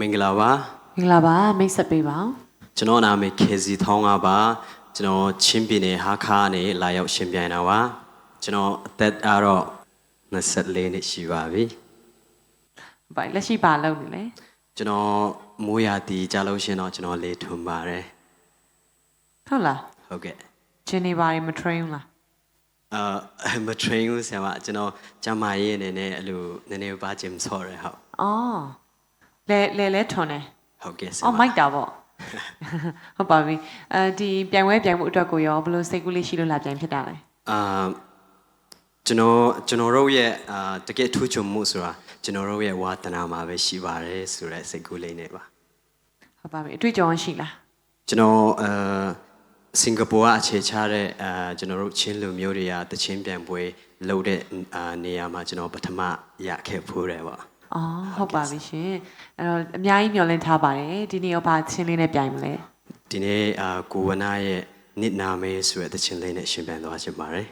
မင်္ဂလာပါမင်္ဂလာပါမိတ်ဆက်ပေးပါဦးကျွန်တော်နာမည်ခေစီထောင်းကပါကျွန်တော်ချင်းပြည်နယ်ဟာခါကနေလာရောက်ရှင်ပြိုင်တာပါကျွန်တော်အသက်အား24နှစ်ရှိပါပြီ။ဘာလက်ရှိပါလုပ်နေလဲကျွန်တော်မိုးရာတီကြလို့ရှရင်တော့ကျွန်တော်လေထွန်ပါတယ်။ဟုတ်လားဟုတ်ကဲ့။ဂျင်းနေပါရင်မ train ဘူးလားအာမ train ဘူးဆရာမကျွန်တော်ကျမရေးအနေနဲ့အဲ့လိုနည်းနည်းပါဂျင်ဆော့ရဟုတ်။အော် လဲလဲလဲထွန်တယ်ဟုတ်ကဲ့ဆ။ရာအော်မမိုက်တာပေါ့။ဟုတ်ပါပြီ။အဲဒီပြိုင်ပွဲပြိုင်မှုအတွက်ကိုရောဘယ်လိုစိတ်ကူးလေးရှိလို့လာပြိုင်ဖြစ်တာလဲအာကျွန်တော်ကျွန်တော်တို့ရဲ့အာတကယ်ထူးချွန်မှုဆိုတာကျွန်တော်တို့ရဲ့ဝါသနာမှာပဲရှိပါတယ်ဆိုတဲ့စိတ်ကူးလေးနဲ့ပါ။ဟုတ်ပါပြီ။အတွေ့အကြုံရှိလားကျွန်တော်အာစင်ကာပူကအခြေချတဲ့အာကျွန်တော်တို့ချင်းလူမျိုးတွေကတချင်းပြန်ပွဲလုပ်တဲ့အာနေရာမှာကျွန်တော်ပထမရခဲ့ဖိုးတယ်ပေါ့။ အော်ဟုတ်ပါပြီရှင်။အဲ့တော့အများကြီးမျှော်လင့်ထားပါတယ်။ဒီနေ့ရောဘာချင်းလေးနဲ့ပြိုင်မလဲဒီနေ့အာကိုဝနာရဲ့နစ်နာမဲဆိုတဲ့တချင်းလေးနဲ့ရှင်ပြန်သွားချင်ပါတယ်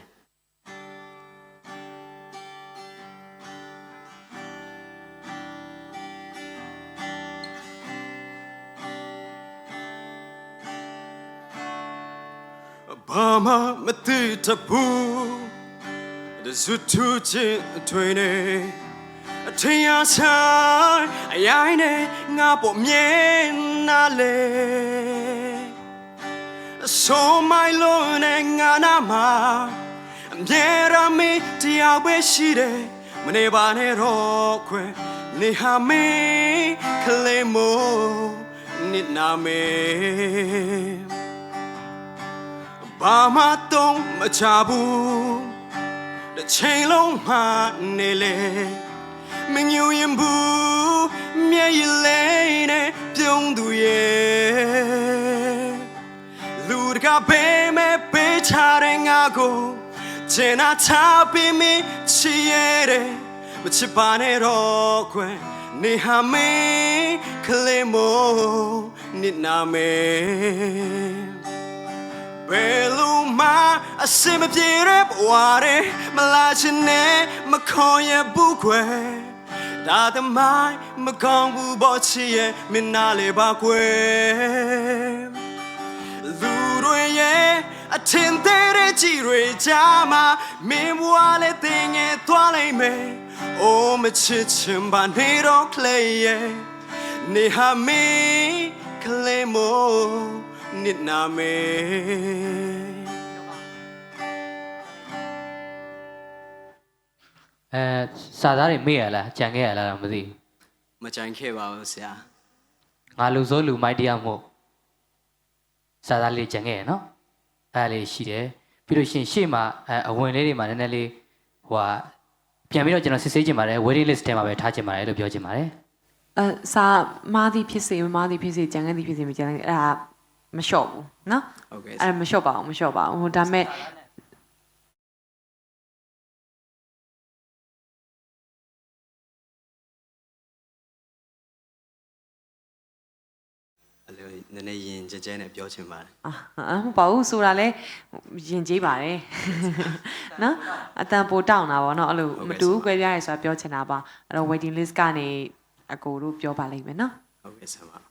ဘာမှမသိတဘူးတဇူထူချင်းအထွေနေအ ထင်ရဆိုင်အရိုင်းနဲ့ငါပေါ်မြင်နာလေအဆုံးမိုင်လုံးနဲ့ငါနာမှာအမြဲတမ်းမင်းတရားပဲရှိတယ်မနေပါနဲ့တော့ခွဲနေဟာမင်းကလေးမို့နစ်နာမင်းဘာမှတော့မချဘူးတစ်ချိန်လုံးမှနေလေ မငြူရင်ဘူးမျက်ရည်လေးနဲ့ပြုံးသူရဲ့လူတကာဘေးမဲ့ပေးချတဲ့ငါကိုချင်နာချပေးမချီရဲ့တဲ့မချစ်ပါနဲ့တော့ခွဲနေဟာမင်းကလေးမို့နစ်နာမဲဘယ်လိုမှအစင်မပြေတဲ့ဘဝတွေမလာချင်နဲ့မခေါ်ရဘူးခွဲ ဒါသမိုင်းမကောင်းဘူးဘောချီရဲ့မင်းနာလေပါခွဲလူတွေရဲ့အထင်သေးတဲ့ကြည်တွေကြားမှာမင်းဘဝလည်းတင်ငယ်သွားလိမ့်မယ်အိုးမချစ်ချင်ပါနေတော့ clay ရဲ့နေဟာမင်း clay မို့နစ်နာမေ အဲစာသားတွေမေ့ရလားကြံခဲ့ရလားတော့မသိဘူးမကြိုင်ခဲ့ပါဘူးဆရာငါလူစိုးလူမိုက်တရားမို့စာသားလေးကြံခဲ့ရနော်အဲဒါလေးရှိတယ်ပြီးလို့ရှရင်ရှေ့မှာအဲအဝင်လေးတွေမှာနည်းနည်းလေးဟိုဟာပြန်ပြီးတော့ကျွန်တော်စစ်ဆေးချင်ပါတယ် waiting list ထဲမှာပဲထားချင်ပါတယ်လို့ပြောချင်ပါတယ်။အဲစာမားသည်ဖြစ်စေမမားသည်ဖြစ်စေကြံခဲ့သည်ဖြစ်စေမကြံခဲ့အဲ့ဒါမလျှော့ဘူးနော်ဟုတ်ကဲ့။အဲ့ဒါမလျှော့ပါဘူးမလျှော့ပါဘူးဟိုဒါပေမဲ့ အဲ့လိုနည်းနည်းရင်ကြဲကြဲနဲ့ပြောချင်ပါတယ်အာဟုတ်ပါဘူးဆိုတာလဲယဉ်ကျေးပါတယ်နော်အတန်ပိုတောင်းတာပေါ့နော်အဲ့လိုမတူဘူးကြွယ်ပြရဲဆိုတာပြောချင်တာပါအဲ့တော့ waiting list ကနေအကိုတို့ပြောပါလိမ့်မယ်နော်ဟုတ်ကဲ့ဆရာမ